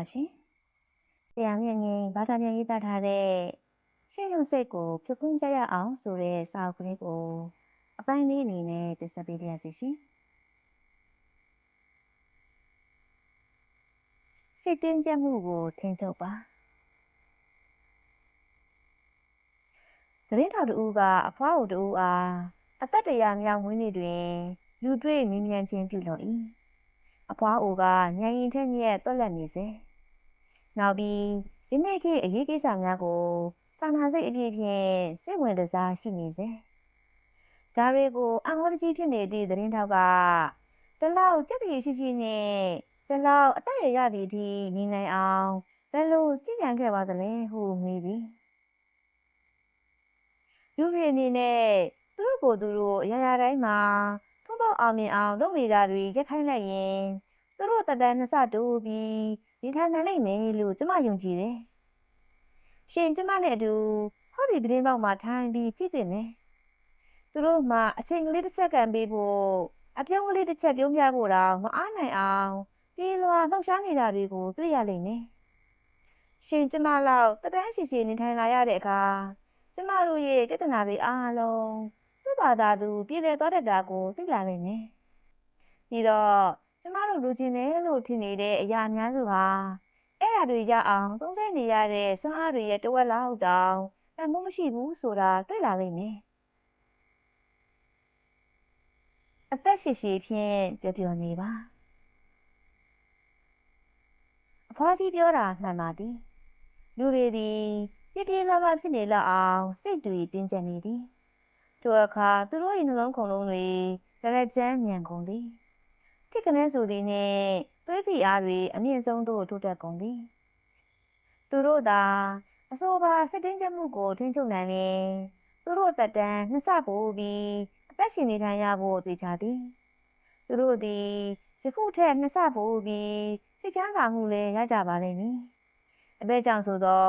ပါရှင်။တရားမြင့်ငင်းဘာသာပြန်ရေးသားထားတဲ့ရှေ့ရုံစိတ်ကိုဖြုတ်ခွင်းကြရအောင်ဆိုတဲ့စာအုပ်ကလေးကိုအပိုင်းလေးအနေနဲ့တင်ဆက်ပေးပါရစေရှင်။စိတ်တင်းကျပ်မှုကိုထိန်းချုပ်ပါ။သတင်းထောက်တူကအဖွားအိုတူအားအသက်တရာမြောက်မွေးနေ့တွင် လူတွေ့မြင်မြန်ချင်းပြုလုပ်၏။အဖွားအိုကညင်ထက်မြက်တွက်လက်နေစေ။ နောက်ပြီးယနေ့ခေတ်အရေးကိစ္စများကိုစာနာစိတ်အပြည့်ဖြင့်စိတ်ဝင်တစားရှိနေစေ။ဒါတွေကိုအံ့ဩတကြီးဖြစ်နေသည့်သတင်းထောက်ကတလောက်ကြက်တည်ရှိရှိနဲ့တလောက်အသက်ရရသည့်အထိနေနိုင်အောင်ဘယ်လိုကြည်ကြံခဲ့ပါသလဲဟုမေးသည်။လူတွေအနေနဲ့သူတို့ကိုယ်သူတို့အရာရာတိုင်းမှာထုံးပေါက်အောင်မြင်အောင်လုပ်နေတာတွေရက်ခိုင်းလိုက်ရင် သူတို့တတန်းနှစ်ဆတိုးပြီးနေထိုင်နိုင်လိမ့်မယ်လို့ကျမယုံကြည်တယ်။ရှင်ကျမနဲ့အတူဟောဒီပတင်းပေါက်မှာထိုင်ပြီးကြည့်တင်တယ်။သူတို့မှအချိန်ကလေးတစ်စက္ကန့်ပေးဖို့အပြုံးကလေးတစ်ချက်ပြုံးပြဖို့တော့မအားနိုင်အောင်ပြေးလွှာလှောက်ရှားနေတာတွေကိုတွေ့ရလိမ့်မယ်။ရှင်ကျမလောက်တတန်းရှိရှိနေထိုင်လာရတဲ့အခါကျမတို့ရဲ့ပြဿနာတွေအားလုံးသူ့ဘာသာသူ ပြည်လည်သွားတတ်တာကိုသိလာလိမ့်မယ်။ပြီးတော့ ကျမတို့လူချင်းတယ်လို့ထင်နေတဲ့အရာအများစုဟာအဲ့ဓာတွေရအောင်သုံးဆနေရတဲ့စွမ်းအားတွေရဲ့တဝက်လောက်တောင်တန်ဖိုးမရှိဘူးဆိုတာတွေ့လာလိမ့်မယ်။အသက်ရှည်ရှည်ဖြင့်ပျော်ပျော်နေပါ။အဖွားကြီးပြောတာမှန်ပါသည်။လူတွေသည်ပြပြလှလှဖြစ်နေလောက်အောင်စိတ်တွေတင်းကျပ်နေသည်။ထိုအခါသူတို့၏နှလုံးခုန်လုံးတွေကြရက်ကျန်းမြန်ကုန်သည်။ ထိကနေဆိုသည်နှင့်သွေးဖိအားတွေအမြင့်ဆုံးသို့ထိုးတက်ကုန်သည်။သူတို့သာအဆိုပါစစ်တင်းကျပ်မှုကိုထိန်းချုပ်နိုင်ရင်သူတို့တက်တန်းနှစ်ဆပိုပြီးအသက်ရှင်နေထိုင်ရဖို့သိချသည်။သူတို့သည်ယခုထက်နှစ်ဆပိုပြီးစိတ်ချမ်းသာမှုလည်းရကြပါလိမ့်မည်။အဘဲကြောင့်ဆိုသော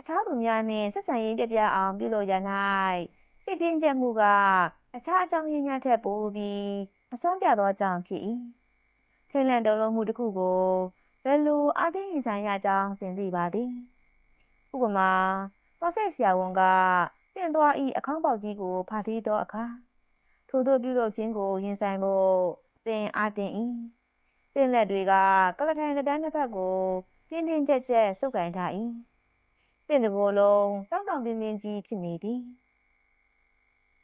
အခြားသူများနှင့်ဆက်ဆံရေးပြပြအောင်ပြုလုပ်ရ၌စိတ်တင်းကျပ်မှုကအခြားအကြောင်းရင်းများထက်ပိုပြီး အစွမ်းပြသောကြောင့်ဖြစ်၏ထိတ်လန့်တုန်လှုပ်မှုတစ်ခုကိုဘယ်လိုအားတင်းရင်ဆိုင်ရကြောင်းသင်သိပါသည်ဥပမာသွားဆက်ဆရာဝန်ကတင့်သွားဤအခေါင်းပေါက်ကြီးကိုဖာထီးသောအခါထို့သောပြုလုပ်ခြင်းကိုရင်ဆိုင်ဖို့သင်အားတင်၏သင်လက်တွေကကလထိုင်ကတန်းတစ်ဖက်ကိုတင်းတင်းကြပ်ကြပ်ဆုပ်ကင်ထား၏သင်တစ်ကိုယ်လုံးတောင်းတောင်းပြင်းပြင်းကြီးဖြစ်နေသည်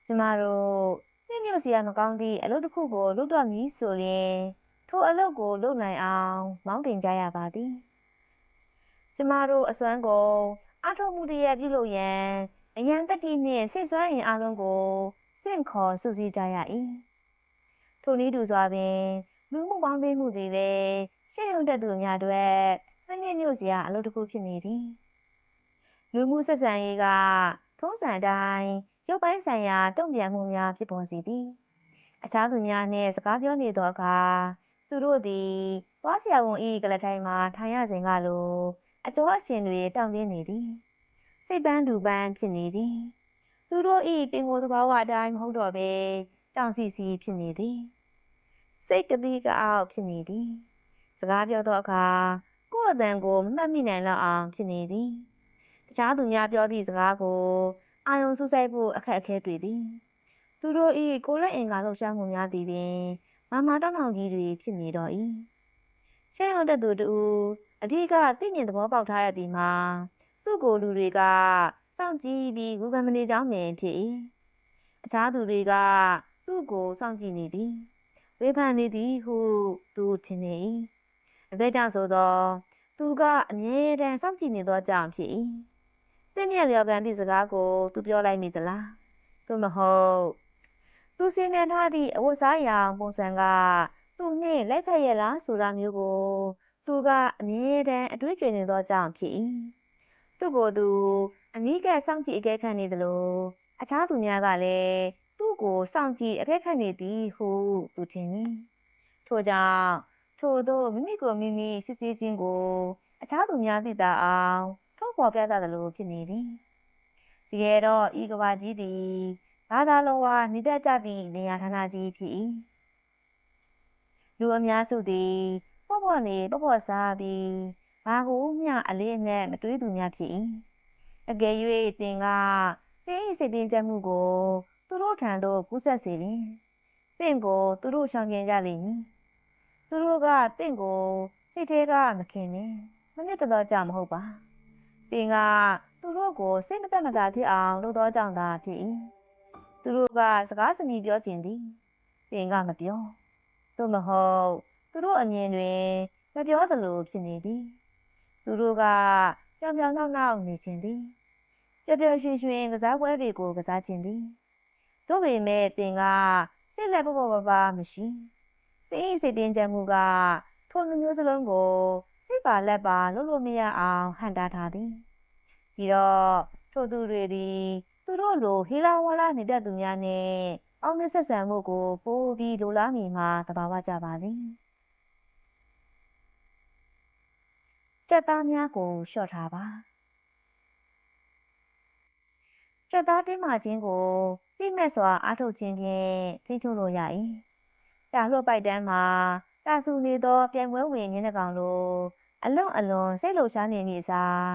ကျမတို့ နှင်းမြို့စီရမကောင်းသည့်အလုပ်တစ်ခုကိုလုပ်တော့မည်ဆိုရင်ထိုအလုပ်ကိုလုပ်နိုင်အောင်မောင်းတင်ကြရပါသည်ကျမတို့အစွမ်းကုန်အထောက်မှုတရပြုလုပ်ရန်အရန်တတိနှင့်စိတ်ဆွမ်းအင်အလုံးကိုစင့်ခေါ်စုစည်းကြရ၏ထိုနည်းတူစွာပင်လူမှုပေါင်းသိမှုသည်လည်းရှေ့ရုံတက်သူများအတွက်နှင်းမြို့စီရအလုပ်တစ်ခုဖြစ်နေသည်လူမှုဆက်ဆံရေးကထုံးစံအတိုင်း ရုပ်ပိုင်းဆိုင်ရာတုံ့ပြန်မှုများဖြစ်ပေါ်စေသည်အခြားသူများနှင့်စကားပြောနေသောအခါသူတို့သည်သွားဆရာဝန်၏ကလထိုင်မှာထိုင်ရစဉ်ကလိုအကျော်အရှင်တွေတောင့်တင်းနေသည်စိတ်ပန်းဒူပန်းဖြစ်နေသည် သူတို့၏ပင်ကိုယ်သဘာဝအတိုင်းမဟုတ်တော့ဘဲကြောင်စီစီဖြစ်နေသည်စိတ်ကတိကအောက်ဖြစ်နေသည် စကားပြောသောအခါကိုယ်အတန်ကိုမမှတ်မိနိုင်တော့အောင်ဖြစ်နေသည် တခြားသူများပြောသည့်စကားကို အာယုံစူးစိုက်ဖို့အခက်အခဲတွေ့သည်သူတို့၏ကိုယ်လက်အင်္ဂါလှုပ်ရှားမှုများသည်ပင်မမတောင်းတောင်းကြီးတွေဖြစ်နေတော့၏ရှမ်းရောက်တဲ့သူတူအဓိကသိမြင်သဘောပေါက်ထားရသည်မှာသူ့ကိုယ်လူတွေကစောင့်ကြည့်ပြီးဝေဖန်မနေကြောင်းပင်ဖြစ်၏အခြားသူတွေကသူ့ကိုစောင့်ကြည့်နေသည်ဝေဖန်နေသည်ဟုသူထင်နေ၏အဘဲကြောင့်ဆိုသော သူကအမြဲတမ်းစောင့်ကြည့်နေသောကြောင့်ဖြစ်၏ သင်မြက်လျော်ကန်သည့်စကားကိုသူပြောလိုက်မိသလားသို့မဟုတ်သူစင်ကန်ထားသည့်အဝတ်စားရောင်ပုံစံကသူနှင့်လိုက်ဖက်ရလားဆိုတာမျိုးကို သူကအမြဲတမ်းအတွေးကျွေနေသောကြောင့်ဖြစ်၏သူ့ကိုယ်သူအမိကစောင့်ကြည့်အကဲခတ်နေသလိုအခြားသူများကလည်းသူ့ကိုစောင့်ကြည့်အကဲခတ်နေသည်ဟုသူထင်၏ထို့ကြောင့်ထို့သောမိမိကိုမိမိစစ်ဆေးခြင်းကို အခြားသူများသိတာအောင်ထုတ် ဖော်ပြသသလိုဖြစ်နေသည်တကယ်တော့ဤကဘာကြီးသည်ဘာသာလုံးဝနေတတ်ကြသည့်နေရာဌာနကြီးဖြစ်၏လူအများစုသည်ပေါ့ပေါ့နေပေါ့ပေါ့စားပြီးဘာဘာကိုမျှအလေးအနက်မတွေးသူများဖြစ်၏အကယ်၍တင်ကတင်း၏စိတ်တင်းကြပ်မှုကို သူတို့ထံသို့ကူးဆက်စေရင်တင့်ကိုသူတို့ရှောင်ကျဉ်ကြလိမ့်မည်သူတို့ကတင့်ကိုစိတ်ထဲကမခင်နဲ့မနစ်တော်ကြမဟုတ်ပါ တင်ကသူတို့ကိုစိတ်မသက်မသာဖြစ်အောင်လုပ်သောကြောင့်သာဖြစ်၏သူတို့ကစကားစမြည်ပြောခြင်းသည်တင်ကမပြောသို့မဟုတ်သူတို့အမြင်တွင်မပြောသလိုဖြစ်နေသည်သူတို့ကပြောင်ပြောင်နှောက်နှောက်နေခြင်းသည်ပျော်ပျော်ရွှင်ရွှင်ကစားပွဲတွေကိုကစားခြင်းသည်တို့ပေမဲ့တင်ကစိတ်လက်ပပပပမရှိတင်း၏စိတ်တင်းကြပ်မှုကထိုလူမျိုးစလုံးကို စိတ်ပါလက်ပါလို့လို့မရအောင်ဟန်တာထားသည်ဒီတော့ထိုသူတွေသည်သူတို့လိုဟီလာဝါလာနေတတ်သူများနဲ့အောင်သဆက်ဆံမှုကိုပိုးပြီးလိုလားမိမှာတဘာဝကြပါသည်ကြက်သားများကိုလျှော့ထားပါကြက်သားတင်းမာခြင်းကိုသိမဲ့စွာအားထုတ်ခြင်းဖြင့်ထိထုတ်လို့ရ၏တာလွှတ်ပိုက်တန်းမှာ တာဆူနေသောပြိုင်ပွဲဝင်မျက်နှာကောင်လိုအလွန်အလွန်စိတ်လှုပ်ရှားနေမည်အစား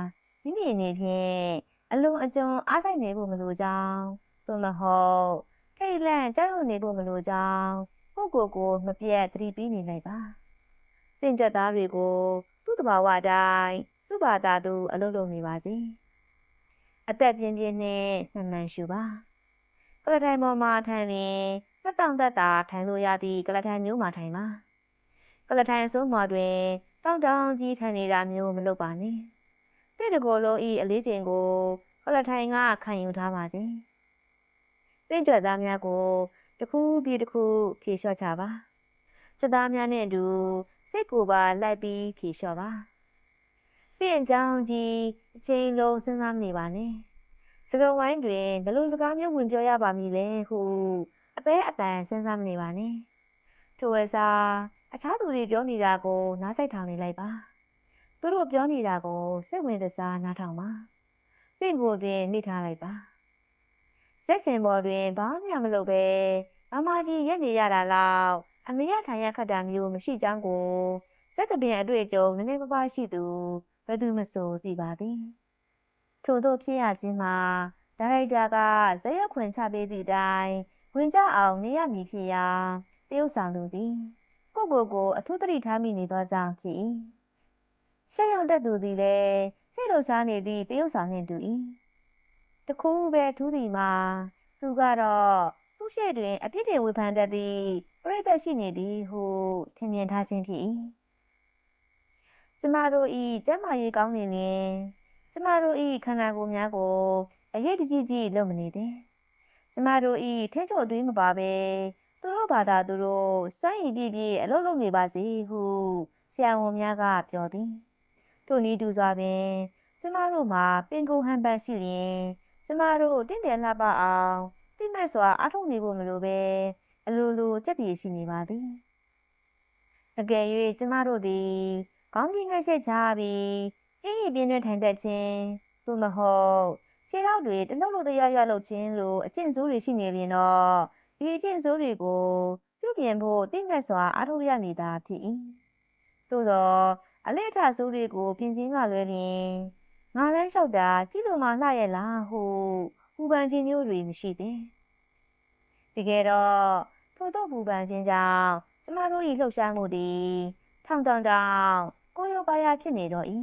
မိမိအနေဖြင့်အလွန်အကျွံအားဆိုင်နေဖို့မလိုကြောင်းသို့မဟုတ်ထိတ်လန့်ကြောက်ရွံ့နေဖို့မလိုကြောင်းကိုကိုကိုမပြတ်သတိပေးနေလိုက်ပါတင့်ကြက်သားတွေကိုသူ့တဘာဝအတိုင်းသူ့ဘာသာသူအလုပ်လုပ်နေပါစေအသက်ပြင်းပြင်းနဲ့မှန်မှန်ရှူပါကလထိုင်ပေါ်မှာထိုင်ရင်သက်တောင့်သက်သာထိုင်လို့ရသည့်ကလထိုင်မျိုးမှာထိုင်ပါ ကလထိုင်ဆိုးမှာတွင်တောင်းတောင်းကြီးထိုင်နေတာမျိုးမလုပ်ပါနဲ့တဲ့တကောလုံးဤအလေးချိန်ကိုကလထိုင်ကခံယူထားပါစေတင့်ကြွသားများကိုတစ်ခုပြီးတစ်ခုဖြေလျှော့ချပါကြွသားများနဲ့အတူစိတ်ကိုပါလိုက်ပြီးဖြေလျှော့ပါတင့်အကြောင်းကြီးအချိန်လုံးစဉ်းစားမနေပါနဲ့စကားဝိုင်းတွင်ဘယ်လိုစကားမျိုးဝင်ပြောရပါမည်လဲဟုအပဲအတန်စဉ်းစားမနေပါနဲ့ထိုဝဲစား အခြားသူတွေပြောနေတာကို နားစိုက်ထောင်နေလိုက်ပါသူတို့ပြောနေတာကိုစိတ်ဝင်တစားနားထောင်ပါစိတ်ကိုတင်နှိထားလိုက်ပါစက်စင်ပေါ်တွင်ဘာမှမလုပ်ပဲမမကြီးရက်နေရတာလောက်အမေရထိုင်ရခတ်တာမျိုးမရှိကြောင်းကိုစက်တပင်အတွေ့အကြုံနည်းနည်းပါးပါးရှိသူဘယ်သူမဆိုသိပါသည်ထို့သောဖြစ်ရခြင်းမှာဒါရိုက်တာကဇက်ရွက်ခွင်ချပေးသည့်အတိုင်းဝင်ကြအောင်နေရမည်ဖြစ်ရာတရုတ်ဆောင်သူသည် ကိုကိုကိုအထူးသတိထားမိနေသောကြောင့်ဖြစ်၏ရှက်ရောက်တတ်သူသည်လည်းစိတ်လှုပ်ရှားနေသည့်တရုတ်ဆောင်နှင့်တူ၏တခုပဲထူးသည်မှာသူကတော့သူ့ရှေ့တွင်အပြစ်တင်ဝေဖန်တတ်သည့်ပြိတ္တရှိနေသည်ဟုထင်မြင်ထားခြင်းဖြစ်၏ကျမတို့ဤကျမ်းမာရေးကောင်းနေလျင်ကျမတို့ဤခန္ဓာကိုယ်များကိုအရေးတကြီးကြီးလုပ်မနေသင့်ကျမတို့ဤထင်းချိုအတွင်းမပါပဲ သူတို့ဘာသာသူတို့စွန့်ရည်ပြည့်ပြည့်အလုပ်လုပ်နေပါစေဟုဆရာဝန်များကပြောသည်ထို့နည်းတူစွာပင်ကျမတို့မှာပင်ကိုဟန်ပန်ရှိလျင်ကျမတို့တင့်တယ်လှပအောင်တိမဲ့စွာအားထုတ်နေဖို့မလိုပဲအလိုလိုကြက်တည်ရှိနေပါသည်အကယ်၍ကျမတို့သည်ခေါင်းကြီးငိုက်ဆက်ကြပြီးပြင်းရပြင်းတွင်ထိုင်တတ်ခြင်းသို့မဟုတ်ခြေထောက်တွေတလှုပ်လှုပ်တရရလှုပ်ခြင်းလိုအကျင့်ဆိုးတွေရှိနေရင်တော့ ဒီအကျင့်ဆိုးတွေကိုပြုပြင်ဖို့တင့်ငတ်စွာအားထုတ်ရမည်သာဖြစ်၏သို့သောအလက်ထဆိုးတွေကိုပြင်ခြင်းကလွဲလျင်ငါလန်းလျှောက်တာကြည့်လို့မှလှရဲ့လားဟုပူပန်ခြင်းမျိုးတွေမရှိသေးတကယ်တော့ထို့သောပူပန်ခြင်းကြောင့်ကျမတို့၏လှုပ်ရှားမှုသည်ထောင်တောင်တောင်ကိုရိုပါရဖြစ်နေတော့၏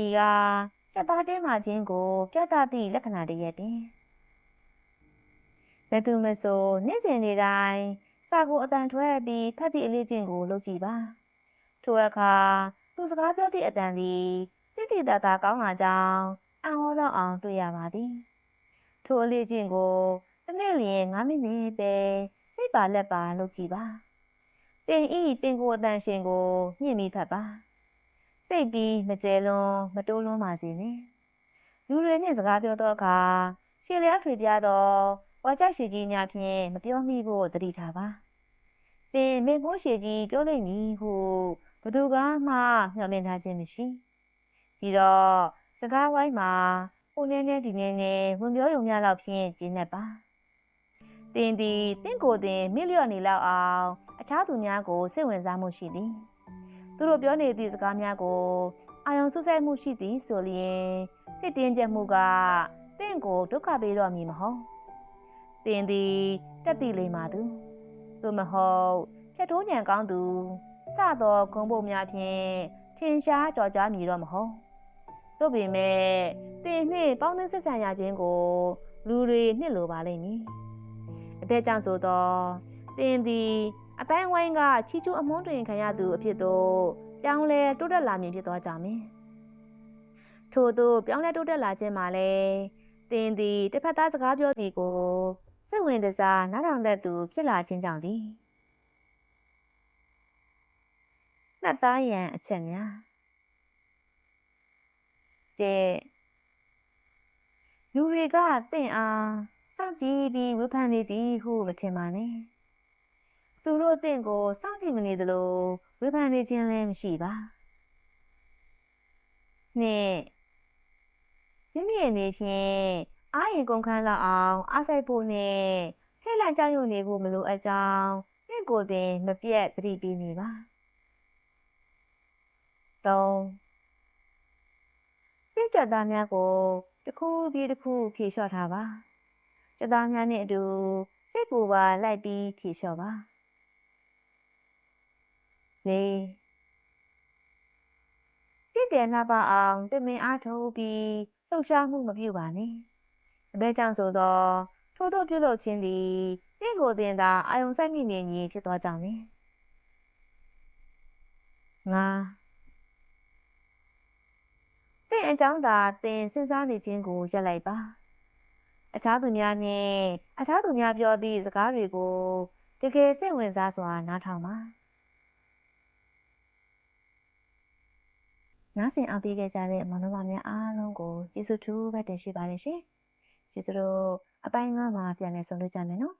ဤကစက်သားတင်းမာခြင်းကိုပြသသည့်လက္ခဏာတရက်ပင် ဘယ်သူမဆိုနေ့စဉ်နေ့တိုင်းစာကိုအတန်ထွက်ပြီးဖတ်သည့်အလေးကျင့်ကိုလုပ်ကြည့်ပါထိုအခါသူစကားပြောသည့်အတန်သည်တိတိတတ်တာကောင်းလာကြောင်းအံ့ဩတော့အောင်တွေ့ရပါသည်ထိုအလေးကျင့်ကိုတစ်နေ့လျင်9မိနစ်ပဲစိတ်ပါလက်ပါလုပ်ကြည့်ပါတင်ဤပင်ကိုအတန်ရှင်ကိုမြင့်မိဖတ်ပါစိတ်ပြီးမကျဲလွန်မတိုးလွန်းပါစေနဲ့လူတွေနဲ့စကားပြောတော့အခါရှည်လျားထွေပြသော ဝါကြရှိကြီးများဖြင့်မပြောမိဖို့တတိထားပါသင်မေဖို့ရှိကြီးပြောလိမ့်မည်ဟုဘသူကမှမျှော်လင့်ထားခြင်းမရှိဒီတော့စကားဝိုင်းမှာဟိုနည်းနည်းဒီနည်းနည်းဝင်ပြောရုံများလောက်ဖြင့်ကျင်းနေပါတင်သည်တင့်ကိုယ်တင်မိလျော့နေလောက်အောင်အခြားသူများကိုစိတ်ဝင်စားမှုရှိသည်သူတို့ပြောနေသည့်စကားများကိုအာယုံဆုပ်ဆိုင်မှုရှိသည်ဆိုလျင်စိတ်တင်းကျပ်မှုကတင့်ကိုဒုက္ခပေးတော့မည်မဟုတ် တင်သည်တက်တည်လိမ့်ပါသူသို့မဟုတ်ဖြတ်ထိုးညံကောင်းသူစသောဂုံပုတ်များဖြင့်ထင်ရှားကြော်ကြားမည်တော့မဟုတ်သို့ပေမဲ့တင်နှင့်ပေါင်းသင်းဆက်ဆံရခြင်းကို လူတွေနှစ်လိုပါလိမ့်မည်အတဲ့ကြောင့်ဆိုတော့တင်သည်အတိုင်းဝိုင်းကချီချူအမွှန်းတွင်ခံရသူအဖြစ်သို့ပြောင်းလဲတိုးတက်လာမည်ဖြစ်သွားကြမည်ထို့သို့ပြောင်းလဲတိုးတက်လာခြင်းမှာလည်းတင်သည်တစ်ဖက်သားစကားပြောသည်ကို စိတ်ဝင်တစားနားထောင်တတ်သူ ဖြစ်လာခြင်းကြောင့်သည်မှတ်သားရန်အချက်များတဲ့လူတွေကတင့်အားစောင့်ကြည့်ပြီးဝေဖန်နေသည်ဟုမထင်ပါနဲ့သူတို့တင့်ကိုစောင့်ကြည့်မနေသလိုဝေဖန်နေခြင်းလည်းမရှိပါနှစ်မိမိအနေဖြင့်အားရ င်ကုန်ခန်းလောက်အောင်အားစိုက်ဖို့နဲ့ဟဲ့လန့်ကြောက်ရွံ့နေဖို့မလိုအပ်ကြောင်းတင့်ကိုယ်တင်မပြတ်သတိပေးနေပါသုံးပြည့်ကြက်သားများကိုတစ်ခုပြီးတစ်ခုဖြေလျှော့ထားပါကြက်သားများနဲ့အတူစိတ်ပူပါလိုက်ပြီးဖြေလျှော့ပါလေးတင့်တယ်လှပအောင်တမင်အားထုတ်ပြီးလှုပ်ရှားမှုမပြုပါနဲ့ အဘဲကြောင့်ဆိုတော့ထို့သောပြုလုပ်ခြင်းသည်တင့်ကိုယ်တင်သာအာယုံစိုက်မိနေမည်ဖြစ်သွားကြောင်းလေငါတင့်အကြောင်းသာတင်စဉ်းစားနေခြင်းကိုရပ်လိုက်ပါအခြားသူများနှင့်အခြားသူများပြောသည့်စကားတွေကိုတကယ်စိတ်ဝင်စားစွာနားထောင်ပါနားဆင်အားပေးခဲ့ကြတဲ့မောင်နှမများအားလုံးကိုကျေးဇူးထူးပဲတင်ရှိပါတယ်ရှင် ကျေးဇူးတို့အပိုင်းငါးမှာ ပြန်လည်ဆုံတွေ့ကြမယ်နော်